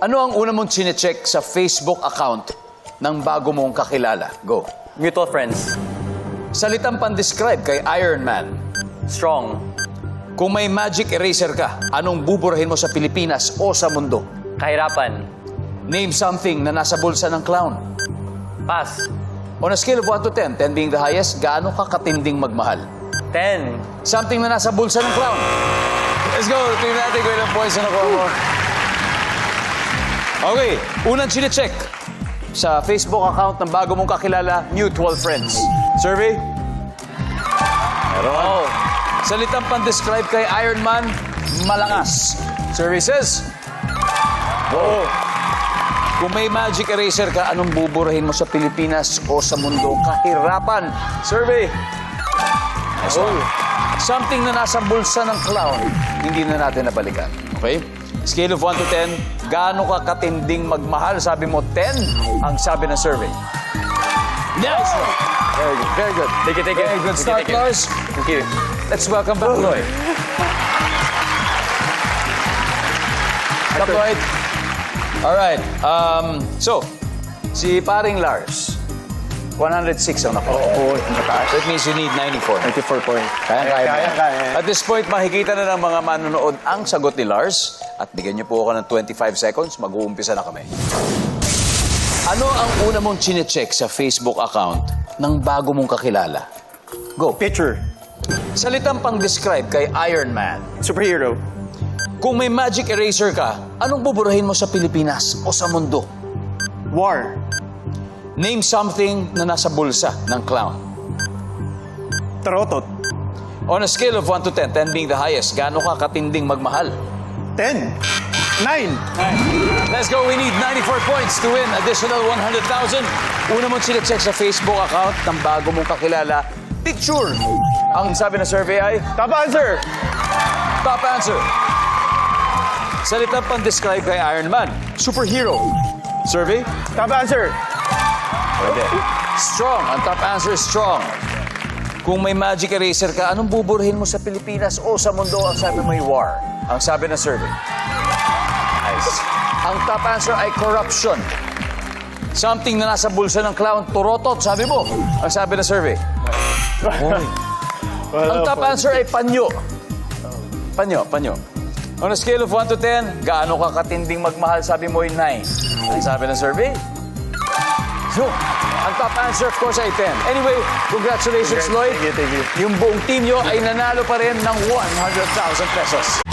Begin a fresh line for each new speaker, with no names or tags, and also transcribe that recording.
Ano ang una mong chinecheck sa Facebook account ng bago mong kakilala? Go.
Mutual friends.
Salitang pandescribe kay Iron Man.
Strong.
Kung may magic eraser ka, anong buburahin mo sa Pilipinas o sa mundo?
Kahirapan.
Name something na nasa bulsa ng clown.
Pass.
On a scale of 1 to 10, 10 being the highest, gaano ka katinding magmahal?
10.
Something na nasa bulsa ng clown. Let's go. Tingnan natin kung ilang points na nakuha mo. Okay. Unang chinecheck sa Facebook account ng bago mong kakilala, mutual friends. Survey? Meron.
Oh.
Salitang pan-describe kay Iron Man, malangas. Survey says? Oo. Kung may magic eraser ka, anong buburahin mo sa Pilipinas o sa mundo? Kahirapan. Survey? Nice one. Something na nasa bulsa ng clown, hindi na natin nabalikan. Okay? Scale of 1 to 10, gaano ka katinding magmahal? Sabi mo 10 ang sabi ng survey. Nice one. Very good. Very good.
Take it, take it.
Very good
Take it, take it.
Lars.
Thank you.
Let's welcome back Lloyd. Back Lloyd. All right. Um, so, si paring Lars, 106 ang nakuha.
Oo, mataas.
That means you need 94.
94 points.
Kaya, kaya,
Kaya, kaya.
At this point, makikita na ng mga manonood ang sagot ni Lars. At bigyan niyo po ako ng 25 seconds. Mag-uumpisa na kami. Ano ang una mong chinecheck sa Facebook account ng bago mong kakilala? Go.
Picture.
Salitang pang-describe kay Iron Man.
Superhero.
Kung may magic eraser ka, anong buburahin mo sa Pilipinas o sa mundo?
War.
Name something na nasa bulsa ng clown.
Tarotot.
On a scale of 1 to 10, 10 being the highest, gaano ka katinding magmahal?
10. 9.
Let's go. We need 94 points to win additional 100,000. Una mong sinecheck sa Facebook account ng bago mong kakilala, picture. Ang sabi ng survey ay
Top answer.
top answer. Salitang pang-describe kay Iron Man, superhero. Survey?
Top answer.
Pwede. Strong. Ang top answer is strong. Kung may magic eraser ka, anong buburhin mo sa Pilipinas o sa mundo? Ang sabi mo ay war. Ang sabi ng survey. Nice. Ang top answer ay corruption. Something na nasa bulsa ng clown, turotot, sabi mo. Ang sabi ng survey. Hoy. Ang top answer ay panyo. Panyo, panyo. On a scale of 1 to 10, gaano ka katinding magmahal? Sabi mo ay 9. Ang sabi ng survey? So, ang top answer, of course, ay 10. Anyway, congratulations, Lloyd.
Thank you, thank you.
Yung buong team nyo ay nanalo pa rin ng 100,000 pesos.